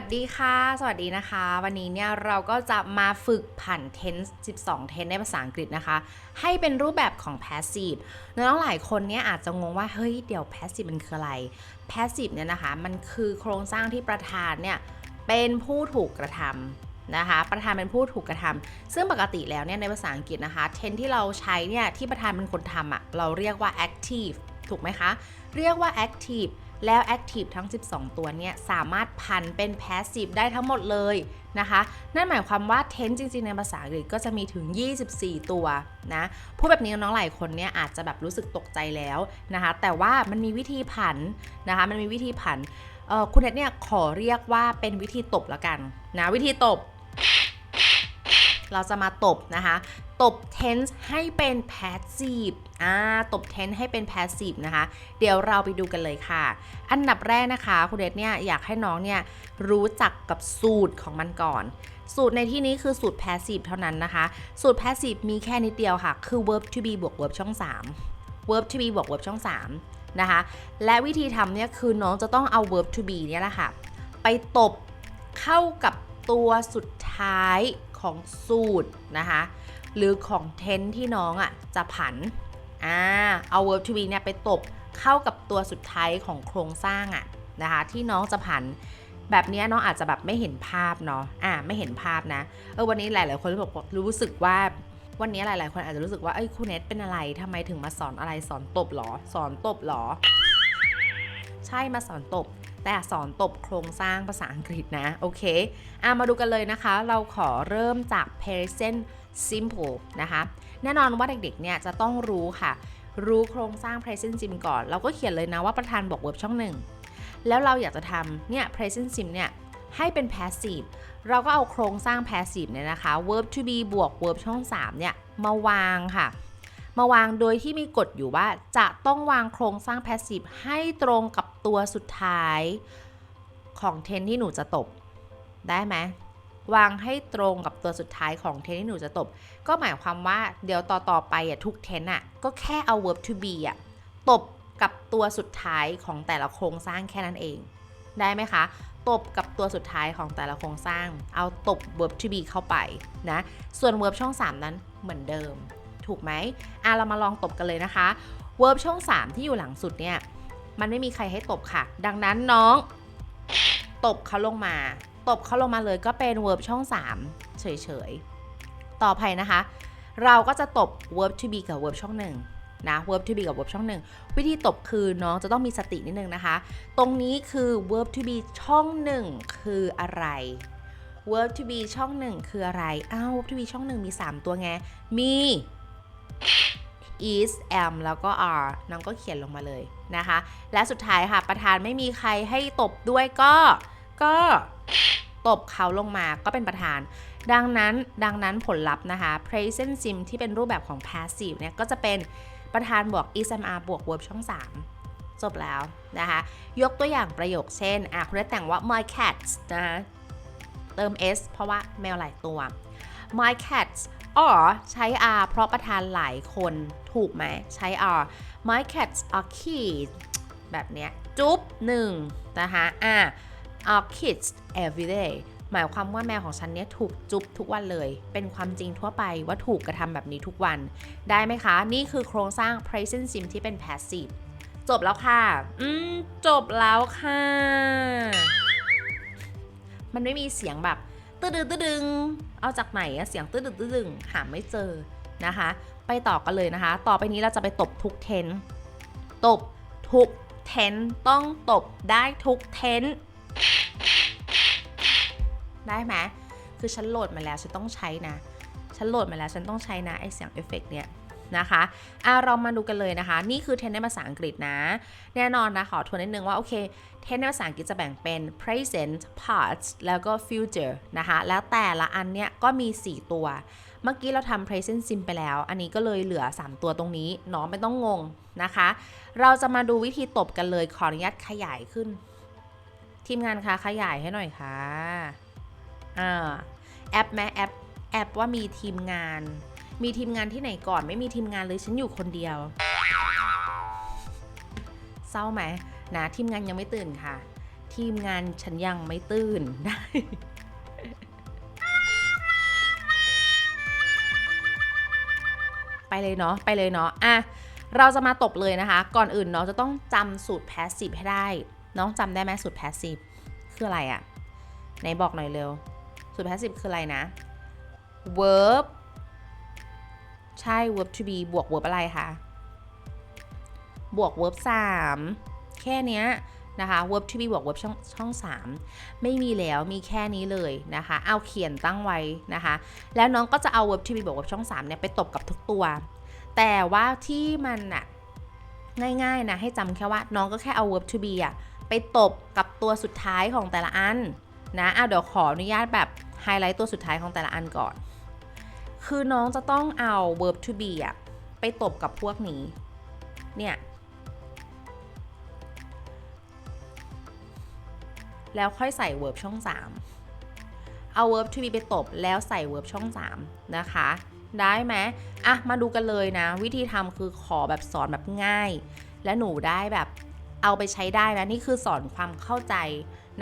วัสดีค่ะ สวัสดีนะคะ วันนี้เนี่ยเราก็จะมาฝึกผัน tense 12 tense ในภาษาอังกฤษนะคะ ให้เป็นรูปแบบของ passive น้องๆหลายคนเนี่ยอาจจะงงว่า เฮ้ย เดี๋ยว passive มันคืออะไร passive เนี่ยนะคะ มันคือโครงสร้างที่ประธานเนี่ยเป็นผู้ถูกกระทำนะคะ ประธานเป็นผู้ถูกกระทำซึ่งปกติแล้วเนี่ยในภาษาอังกฤษนะคะ tense ที่เราใช้เนี่ยที่ประธานเป็นคนทำอะ่ะเราเรียกว่า active ถูกไหมคะ เรียกว่า active แล้ว active ทั้ง 12 ตัวเนี่ยสามารถพันเป็น passive ได้ทั้งหมดเลยนะคะ นั่นหมายความว่า Ten จริงๆ ในภาษาอังกฤษก็จะมีถึง 24 ตัวนะพูดแบบนี้น้องๆหลายคนเนี่ยอาจจะแบบรู้สึกตกใจแล้วนะคะ แต่ว่ามันมีวิธีผันนะคะ มันมีวิธีผันคุณเน็ตเนี่ยขอเรียกว่าเป็นวิธีตบแล้วกันนะวิธีตบ เราจะมาตบนะคะ ตบ tense ให้เป็น passive อ่า ตบ tense ให้เป็น passive นะคะ เดี๋ยวเราไปดูกันเลยค่ะ อันดับแรกนะคะคุณเดชเนี่ยอยากให้น้องเนี่ยรู้จักกับสูตรของมันก่อนสูตรในที่นี้คือสูตร passive เท่านั้นนะคะ สูตร passive มีแค่นิดเดียวค่ะ คือ verb to be บวก verb ช่อง 3 verb to be บวก verb ช่อง 3 นะคะ และวิธีทำเนี่ยคือน้องจะต้องเอา verb to be เนี่ยแหละค่ะ ไปตบเข้ากับตัวสุดท้าย ของสูตรนะคะ หรือของเทนที่น้องอะ่ะจะผันอ่าเอา verb to be เนี่ยไปตบเข้ากับตัวสุดท้ายของโครงสร้างอะ่ะนะคะที่น้องจะผันแบบนี้น้องอาจจะแบบไม่เห็นภาพเนาะอ่าไม่เห็นภาพนะเออวันนี้หลาย ๆ คนรู้สึกรู้สึกว่าวันนี้หลาย ๆ คนอาจจะรู้สึกว่าเอ้ยครูเน็ตเป็นอะไรทำไมถึงมาสอนอะไรสอนตบหรอ สอนตบหรอ ใช่มาสอนตบ แต่สอนตบโครงสร้างภาษาอังกฤษนะ โอเคอะมาดูกันเลยนะคะ เราขอเริ่มจาก present simple นะคะ แน่นอนว่าเด็กๆ เนี่ยจะต้องรู้ค่ะ รู้โครงสร้าง present sim ก่อน เราก็เขียนเลยนะว่าประธานบอก verb ช่องหนึ่ง แล้วเราอยากจะทำเนี่ย present sim เนี่ยให้เป็น passive เราก็เอาโครงสร้าง passive เนี่ยนะคะ verb to be บวก verb ช่อง3เนี่ยมาวางค่ะ มาวางโดยที่มีกฎอยู่ว่าจะต้องวางโครงสร้าง passive ให้ตรงกับตัวสุดท้ายของเทนที่หนูจะตบ ได้ไหมวางให้ตรงกับตัวสุดท้ายของเทนที่หนูจะตบ ก็หมายความว่าเดี๋ยวต่อต่อไปอะทุกเทนอะก็แค่เอา verb to be อะตบกับตัวสุดท้ายของแต่ละโครงสร้างแค่นั้นเอง ได้ไหมคะตบกับตัวสุดท้ายของแต่ละโครงสร้าง เอาตบ verb to be เข้าไปนะ ส่วน verb ช่อง 3 นั้นเหมือนเดิม ถูกไหมอะเรามาลองตบกันเลยนะคะ verb ช่อง 3 ที่อยู่หลังสุดเนี่ย มันไม่มีใครให้ตบค่ะ ดังนั้นน้อง ตบเขาลงมา ตบเขาลงมาเลยก็เป็น verb ช่อง 3 เฉยๆ ต่อไปนะคะ เราก็จะตบ verb to be กับ verb ช่องหนึ่งนะ verb to be กับ verb ช่องหนึ่งวิธีตบคือน้องจะต้องมีสตินิดนึงนะคะ ตรงนี้คือ verb to be ช่องหนึ่งคืออะไร verb to be ช่องหนึ่งคืออะไร อ้าว verb to be ช่องหนึ่งมี 3 ตัวไง มี is am แล้วก็ are น้องก็เขียนลงมาเลยนะคะ และสุดท้ายค่ะ ประธานไม่มีใครให้ตบด้วยก็ ก็ตบเขาลงมาก็เป็นประธาน ดังนั้นดังนั้นผลลัพธ์นะคะ present sim ที่เป็นรูปแบบของ passive เนี่ยก็จะเป็นประธานบวก is am are บวก verb ช่อง 3จบแล้วนะคะ ยกตัวอย่างประโยคเช่น อะคุณได้แต่งว่า my cats นะคะเติม s เพราะว่าแมวหลายตัว my cats are ใช้ are เพราะประธานหลายคนถูกไหมใช้ are my cats are kids แบบเนี้ย จุ๊บหนึ่งนะคะอะ are kids every day หมายความว่าแมวของฉันเนี่ยถูกจุ๊บทุกวันเลย เป็นความจริงทั่วไปว่าถูกกระทำแบบนี้ทุกวัน ได้ไหมคะ นี่คือโครงสร้าง present sim ที่เป็น passive จบแล้วค่ะ อืม จบแล้วค่ะ มันไม่มีเสียงแบบ ตืดตึดึง เอาจากไหนอะเสียงตืดตึดึงหาไม่เจอนะคะ ไปต่อกันเลยนะคะ ต่อไปนี้เราจะไปตบทุกเทนตบทุกเทนต้องตบได้ทุกเทนได้ไหมคือฉันโหลดมาแล้วฉันต้องใช้นะ ฉันโหลดมาแล้วฉันต้องใช้นะไอเสียงเอฟเฟกต์เนี่ย นะคะอะเรามาดูกันเลยนะคะ นี่คือเทนในภาษาอังกฤษนะ แน่นอนนะ ขอทวนนิดนึงว่า โอเค เทนในภาษาอังกฤษจะแบ่งเป็น present past แล้วก็ future นะคะ แล้วแต่ละอันเนี้ยก็มี 4 ตัว เมื่อกี้เราทำ present sim ไปแล้ว อันนี้ก็เลยเหลือ 3 ตัวตรงนี้น้องไม่ต้องงงนะคะ เราจะมาดูวิธีตบกันเลย ขออนุญาตขยายขึ้น ทีมงานคะขยายให้หน่อยค่ะอ่าแอปแม้แอปแอปว่ามีทีมงาน มีทีมงานที่ไหนก่อน ไม่มีทีมงานเลยฉันอยู่คนเดียว เศร้าไหมนะทีมงานยังไม่ตื่นค่ะ ทีมงานฉันยังไม่ตื่นได้ไปเลยเนาะไปเลยเนาะอะเราจะมาตบเลยนะคะ ก่อนอื่นเนาะจะต้องจำสูตร passive ให้ได้ น้องจำได้ไหมสูตร passive คืออะไรอะไหนบอกหน่อยเร็ว สูตร passive คืออะไรนะ verb ใช่ verb to be บวก verb อะไรคะ บวก verb 3 แค่เนี้ยนะคะ verb to be บวก verb ช่องช่อง 3 ไม่มีแล้วมีแค่นี้เลยนะคะ เอาเขียนตั้งไว้นะคะ แล้วน้องก็จะเอา verb to be บวก verb ช่อง3เนี่ยไปตบกับทุกตัว แต่ว่าที่มันอะง่ายๆนะให้จำแค่ว่าน้องก็แค่เอา verb to be อะไปตบกับตัวสุดท้ายของแต่ละอันนะเอะเดี๋ยวขออนุญาตแบบไฮไลท์ตัวสุดท้ายของแต่ละอันก่อน คือน้องจะต้องเอา verb to be อะไปตบกับพวกนี้ เนี่ย แล้วค่อยใส่ verb ช่อง 3 เอา verb to be ไปตบแล้วใส่ verb ช่อง 3 นะคะ ได้ไหมอะ มาดูกันเลยนะ วิธีทำคือขอแบบสอนแบบง่าย และหนูได้แบบเอาไปใช้ได้นะ นี่คือสอนความเข้าใจ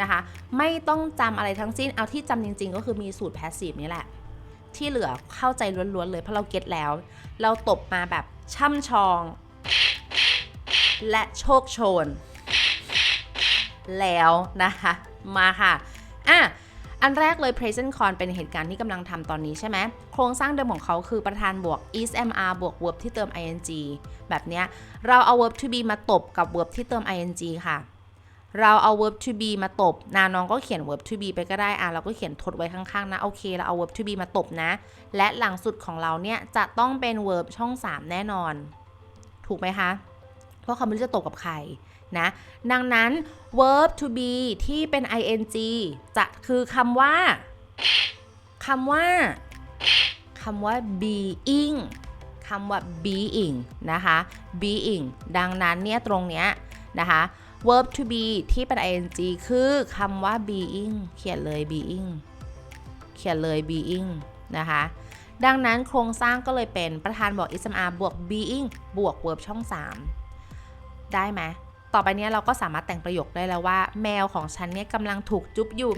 นะคะ ไม่ต้องจำอะไรทั้งสิ้น เอาที่จำจริง ๆ ก็คือมีสูตร passive นี่แหละ ที่เหลือเข้าใจล้วนๆเลยเพราะเราเก็ตแล้ว เราตบมาแบบช่ำชอง และโชคโชน แล้วนะคะ มาค่ะอะอันแรกเลย present con เป็นเหตุการณ์ที่กำลังทำตอนนี้ใช่ไหม โครงสร้างเดิมของเขาคือประธานบวก is mr บวก verb ที่เติม ing แบบเนี้ย เราเอา verb to be มาตบกับ verb ที่เติม ing ค่ะ เราเอา verb to be มาตบนาน้องก็เขียน verb to be ไปก็ได้อะเราก็เขียนทดไว้ข้างๆนะโอเคเราเอา verb to be มาตบนะ และหลังสุดของเราเนี่ยจะต้องเป็น verb ช่อง 3 แน่นอน ถูกไหมคะ เพราะเขาไม่รู้จะตบกับใครนะดังนั้น verb to be ที่เป็น ing จะคือคำว่าคำว่าคำว่า being คำว่า being นะคะ being ดังนั้นเนี่ยตรงเนี้ยนะคะ verb to be ที่เป็น ing คือคำว่า being เขียนเลย being เขียนเลย being นะคะ ดังนั้นโครงสร้างก็เลยเป็นประธานบวก ismr บวก being บวก verb ช่อง 3 ได้ไหม ต่อไปนี้เราก็สามารถแต่งประโยคได้แล้วว่า แมวของฉันเนี่ยกำลังถูกจุ๊บอยู่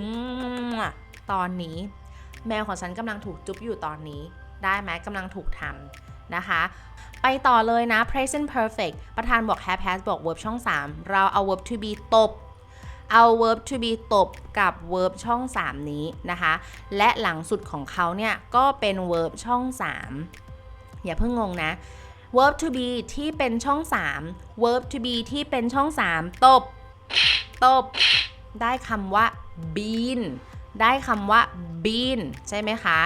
ตอนนี้ แมวของฉันกำลังถูกจุ๊บอยู่ตอนนี้ ได้ไหมกำลังถูกทำ นะคะ ไปต่อเลยนะ present perfect ประธานบอก have has บอก verb ช่อง 3 เราเอา verb to be ตบเอา verb to be ตบกับ verb ช่อง 3 นี้นะคะ และหลังสุดของเขาเนี่ย ก็เป็น verb ช่อง 3 อย่าเพิ่งงงนะ verb to be ที่เป็นช่อง 3 verb to be ที่เป็นช่อง 3 ตบ ตบ ได้คำว่า been ได้คำว่า been ใช่ไหมคะ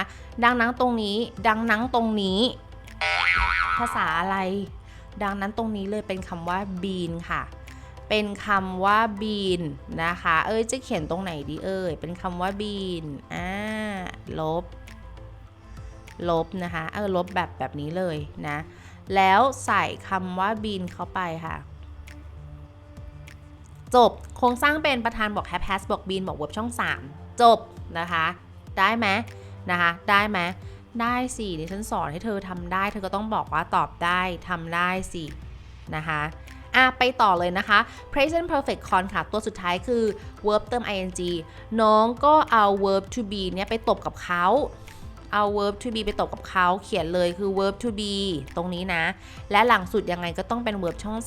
ดังนั้นตรงนี้ ดังนั้นตรงนี้ ภาษาอะไร ดังนั้นตรงนี้เลยเป็นคำว่า been ค่ะ เป็นคำว่า been นะคะ เอ้ยจะเขียนตรงไหนดีเอ้ยเป็นคำว่า been อ่าลบ ลบนะคะ เออลบแบบแบบนี้เลยนะ แล้วใส่คำว่า been เข้าไปค่ะจบ โครงสร้างเป็นประธานบอก have has บอก been บอก verb ช่อง 3 จบนะคะ ได้ไหมนะคะ ได้ไหม ได้สิดิฉันสอนให้เธอทำได้ เธอก็ต้องบอกว่าตอบได้ทำได้สินะคะอะไปต่อเลยนะคะ present perfect con ค่ะ ตัวสุดท้ายคือ verb เติม ing น้องก็เอา verb to be เนี่ยไปตบกับเขาเอา verb to be ไปตบกับเขาเขียนเลยคือ verb to be ตรงนี้นะ และหลังสุดยังไงก็ต้องเป็น verb ช่อง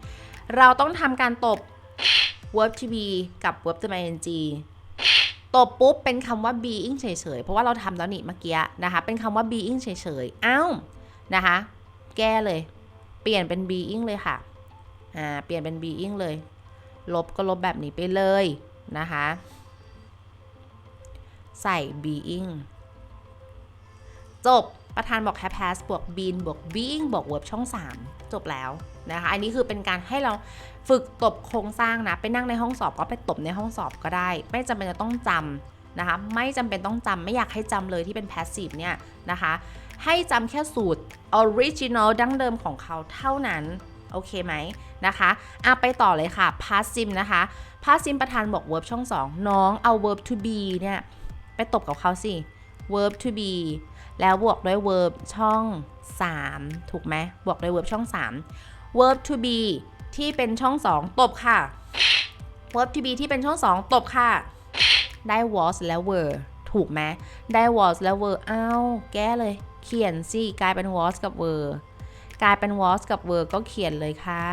3 เราต้องทำการตบ verb to be กับ verb เติม ing ตบปุ๊บเป็นคำว่า being เฉยๆ เพราะว่าเราทำแล้วนี่เมื่อกี้นะคะ เป็นคำว่า being เฉยๆ อ้าวนะคะ แก้เลย เปลี่ยนเป็น being เลยค่ะ อ่า เปลี่ยนเป็น being เลย ลบก็ลบแบบนี้ไปเลยนะคะ ใส่ being จบ ประธานบอก have has บวก been บวก being บวก verb ช่อง 3 จบแล้วนะคะ อันนี้คือเป็นการให้เรา ฝึกตบโครงสร้างนะ ไปนั่งในห้องสอบก็ไปตบในห้องสอบก็ได้ ไม่จำเป็นจะต้องจำนะคะ ไม่จำเป็นต้องจำไม่อยากให้จำเลยที่เป็น passive เนี่ยนะคะ ให้จำแค่สูตร original ดั้งเดิมของเขาเท่านั้น โอเคไหมนะคะอะไปต่อเลยค่ะ passive นะคะ passive ประธานบอก verb ช่อง 2 น้องเอา verb to be เนี่ยไปตบกับเขาสิ verb to be แล้วบวกด้วย verb ช่อง 3 ถูกไหมบวกด้วย verb ช่อง 3 verb to be ที่เป็นช่อง 2 ตบค่ะ verb to be ที่เป็นช่อง 2 ตบค่ะ ได้ was แล้ว were ถูกไหมได้ was แล้ว were อ้าวแก้เลย เขียนสิ กลายเป็น was กับ were กลายเป็น was กับ were ก็เขียนเลยค่ะ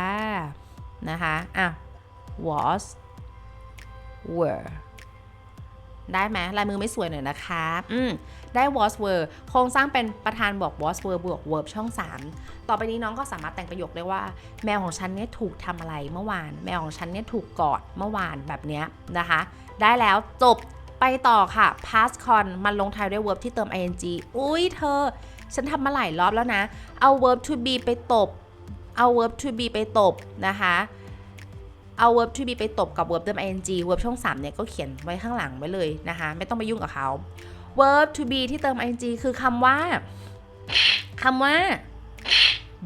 นะคะ อะ was were ได้ไหมลายมือไม่สวยหน่อยนะคะอืมได้ was were โครงสร้างเป็นประธานบอก was were บวก verb ช่อง 3 ต่อไปนี้น้องก็สามารถแต่งประโยคได้ว่า แมวของฉันเนี่ยถูกทำอะไรเมื่อวาน แมวของฉันเนี่ยถูกกอดเมื่อวานแบบเนี้ยนะคะ ได้แล้วจบไปต่อค่ะ past con มันลงท้ายด้วย verb ที่เติม ing อุ้ยเธอ ฉันทำมาหลายรอบแล้วนะ เอา verb to be ไปตบ เอา verb to be ไปตบนะคะ เอา verb to be ไปตบกับ verb เติม ing verb ช่อง3เนี่ยก็เขียนไว้ข้างหลังไว้เลยนะคะ ไม่ต้องไปยุ่งกับเขา verb to be ที่เติม ing คือคำว่าคำว่า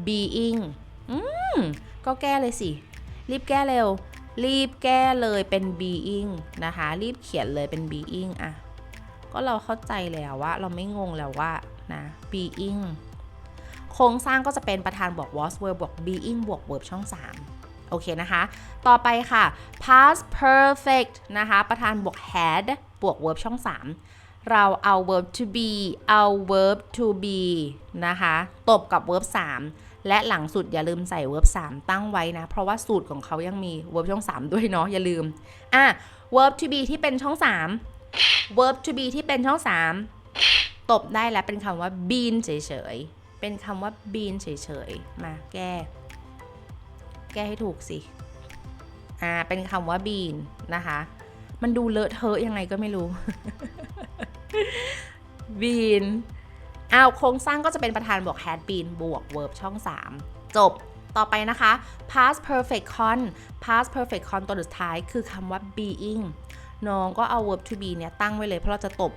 being อืมก็แก้เลยสิ รีบแก้เร็ว รีบแก้เลยเป็น being นะคะ รีบเขียนเลยเป็น being อะ ก็เราเข้าใจแล้วว่า เราไม่งงแล้วว่านะ being โครงสร้างก็จะเป็นประธานบวก was verb บวก being บวก verb ช่อง 3 โอเคนะคะ ต่อไปค่ะ past perfect นะคะ ประธานบวก had บวก verb ช่อง 3 เราเอา verb to be เอา verb to be นะคะ ตบกับ verb 3 และหลังสุดอย่าลืมใส่ verb 3 ตั้งไว้นะ เพราะว่าสูตรของเขายังมี verb ช่อง 3 ด้วยเนาะ อย่าลืม อะ verb to be ที่เป็นช่อง 3 verb to be ที่เป็นช่อง 3 ตบได้แล้วเป็นคำว่า been เฉยๆ เป็นคำว่า been เฉยๆ มาแก้ แก้ให้ถูกสิ อ่า เป็นคำว่า been นะคะ มันดูเลอะเทอะยังไงก็ไม่รู้ been อ้าว โครงสร้างก็จะเป็นประธานบวก had been บวก verb ช่อง 3 จบต่อไปนะคะ past perfect con past perfect con ตัวสุดท้ายคือคำว่า being น้องก็เอา verb to be เนี่ยตั้งไว้เลย เพราะเราจะตบ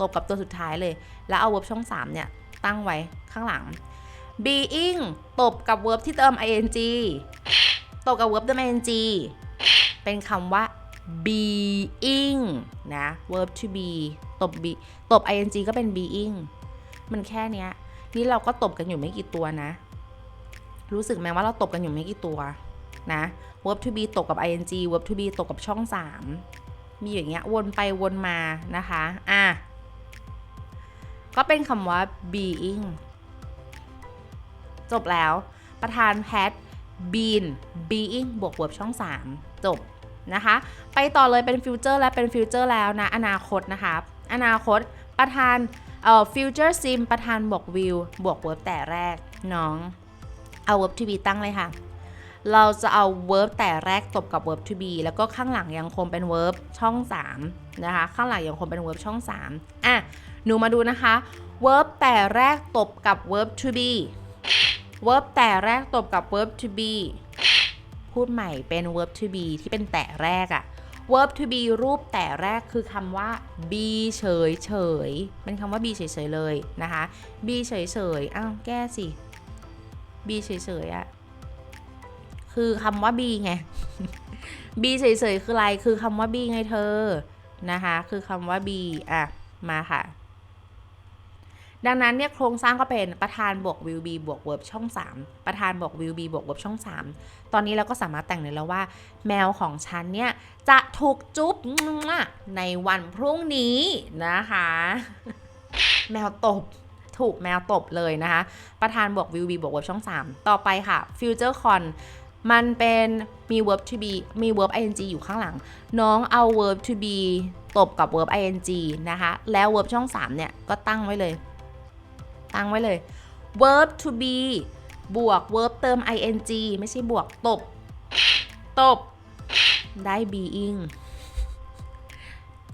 ตบกับตัวสุดท้ายเลย แล้วเอา verb ช่อง 3 เนี่ย ตั้งไว้ข้างหลัง being ตบกับ verb ที่เติม ing ตบกับ verb เติม ing เป็นคำว่า being นะ verb to be ตบ be ตบ ing ก็เป็น being มันแค่เนี้ย นี่เราก็ตบกันอยู่ไม่กี่ตัวนะ รู้สึกไหมว่าเราตบกันอยู่ไม่กี่ตัวนะ verb to be ตบกับ ing verb to be ตบกับช่อง 3 มีอย่างเงี้ยวนไปวนมานะคะ อะ ก็เป็นคำว่า being จบแล้ว ประธาน had been being บวก verb ช่อง 3 จบนะคะ ไปต่อเลยเป็น future และเป็น future แล้วนะ อนาคตนะคะ อนาคตประธานเอ่อ future sim ประธานบวก will บวก verb แต่แรกน้อง เอา verb to be ตั้งเลยค่ะ เราจะเอา verb แต่แรกตบกับ verb to be แล้วก็ข้างหลังยังคงเป็น verb ช่อง 3 นะคะ ข้างหลังยังคงเป็น verb ช่อง 3 อะ หนูมาดูนะคะ verb แต่แรกตบกับ verb to be verb แต่แรกตบกับ verb to be พูดใหม่เป็น verb to be ที่เป็นแต่แรกอะ verb to be รูปแต่แรกคือคำว่า be เฉยเฉยเป็นคำว่า be เฉยเฉยเลยนะคะ be เฉยเฉยอ้าวแก้สิ be เฉยเฉยอะคือคำว่า be ไง be เฉยเฉยคืออะไร คือคำว่า be ไงเธอ นะคะ คือคำว่า be อะ มาค่ะ ดังนั้นเนี่ยโครงสร้างก็เป็นประธานบวก will be บวก verb ช่อง 3 ประธานบวก will be บวก verb ช่อง 3 ตอนนี้เราก็สามารถแต่งเลยแล้วว่า แมวของฉันเนี่ย จะถูกจุ๊บในวันพรุ่งนี้นะคะ แมวตบถูกแมวตบเลยนะคะ ประธานบวก will be บวก verb ช่อง 3 ต่อไปค่ะ future con มันเป็นมี verb to be มี verb ing อยู่ข้างหลัง น้องเอา verb to be ตบกับ verb ing นะคะ แล้ว verb ช่อง 3 เนี่ย ก็ตั้งไว้เลย ตั้งไว้เลย verb to be บวก verb เติม ing ไม่ใช่บวกตบ ตบ ได้ being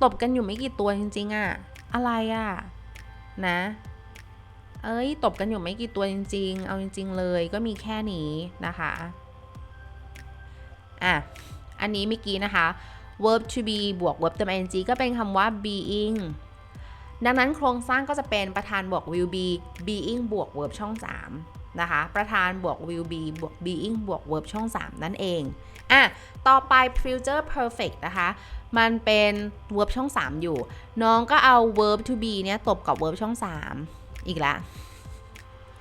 ตบกันอยู่ไม่กี่ตัวจริงๆอะอะไรอะนะ เอ้ย ตบกันอยู่ไม่กี่ตัวจริง ๆ เอาจริง ๆ เลยก็มีแค่นี้นะคะ อะ อันนี้เมื่อกี้นะคะ verb to be บวก verb เติม ing ก็เป็นคำว่า being ดังนั้นโครงสร้างก็จะเป็นประธานบวก will be being บวก verb ช่อง 3 นะคะ ประธานบวก will be บวก being บวก verb ช่อง 3 นั่นเอง อะ ต่อไป future perfect นะคะ มันเป็น verb ช่อง 3 อยู่ น้องก็เอา verb to be เนี่ยตบกับ verb ช่อง 3 อีกละ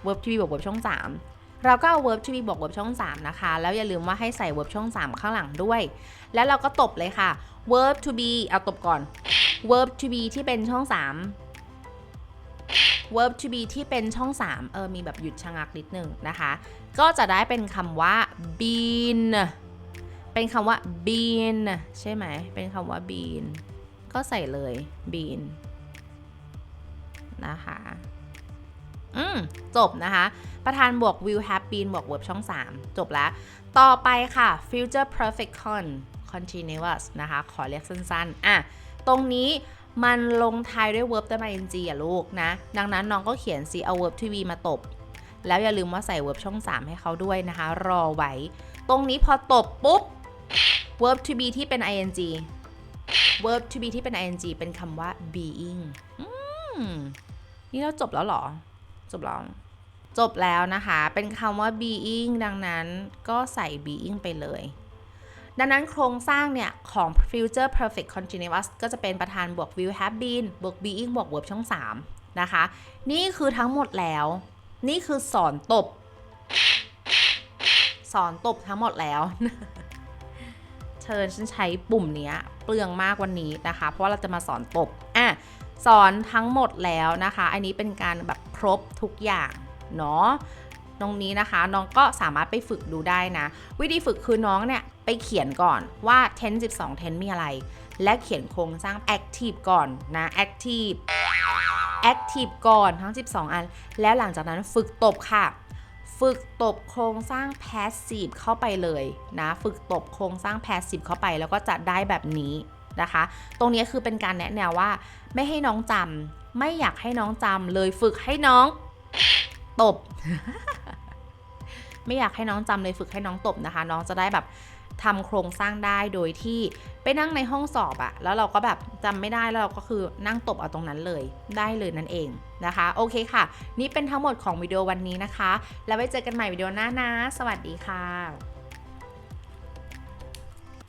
verb to be บวก verb ช่อง 3เราก็เอา verb to be บวก verb ช่อง 3 นะคะ แล้วอย่าลืมว่าให้ใส่ verb ช่อง 3 ข้างหลังด้วย แล้วเราก็ตบเลยค่ะ verb to be เอาตบก่อน verb to be ที่เป็นช่อง 3 verb to be ที่เป็นช่อง 3 เออ มีแบบหยุดชะงักนิดนึงนะคะ ก็จะได้เป็นคำว่า been เป็นคำว่า been ใช่ไหม เป็นคำว่า been ก็ใส่เลย been นะคะ อืม จบนะคะ ประธานบวก will have been บวก verb ช่อง 3 จบแล้ว ต่อไปค่ะ future perfect con continuous นะคะ ขอเรียกสั้นๆ อะ ตรงนี้มันลงท้ายด้วย verb เติม ing อะลูกนะ ดังนั้นน้องก็เขียน c เอา verb to be มาตบ แล้วอย่าลืมว่าใส่ verb ช่อง 3 ให้เขาด้วยนะคะ รอไว้ ตรงนี้พอตบปุ๊บ verb to be ที่เป็น ing verb to be ที่เป็น ing เป็นคำว่า being นี่เราจบแล้วหรอ จบแล้วจบแล้วนะคะ เป็นคำว่า being ดังนั้นก็ใส่ being ไปเลย ดังนั้นโครงสร้างเนี่ยของ future perfect continuous ก็จะเป็นประธานบวก will have been บวก being บวก verb ช่อง 3 นะคะ นี่คือทั้งหมดแล้ว นี่คือสอนตบ สอนตบทั้งหมดแล้ว เชิญฉันใช้ปุ่มเนี้ยเปลืองมากวันนี้นะคะ เพราะว่าเราจะมาสอนตบ อะ สอนทั้งหมดแล้วนะคะ อันนี้เป็นการแบบครบทุกอย่างเนาะ ตรงนี้นะคะ น้องก็สามารถไปฝึกดูได้นะ วิธีฝึกคือน้องเนี่ยไปเขียนก่อนว่า tense 12 tense มีอะไร และเขียนโครงสร้าง active ก่อนนะ active active ก่อนทั้ง 12 อัน แล้วหลังจากนั้นฝึกตบค่ะ ฝึกตบโครงสร้าง passive เข้าไปเลยนะ ฝึกตบโครงสร้าง passive เข้าไปแล้วก็จะได้แบบนี้นะคะ ตรงนี้คือเป็นการแนะแนวว่า ไม่ให้น้องจำไม่อยากให้น้องจำเลยฝึกให้น้องตบ ไม่อยากให้น้องจำเลยฝึกให้น้องตบนะคะ น้องจะได้แบบทำโครงสร้างได้โดยที่ไปนั่งในห้องสอบอะแล้วเราก็แบบจำไม่ได้แล้วเราก็คือนั่งตบเอาตรงนั้นเลยได้เลยนั่นเองนะคะ โอเคค่ะ นี่เป็นทั้งหมดของวิดีโอวันนี้นะคะ แล้วไว้เจอกันใหม่วิดีโอหน้านะ สวัสดีค่ะ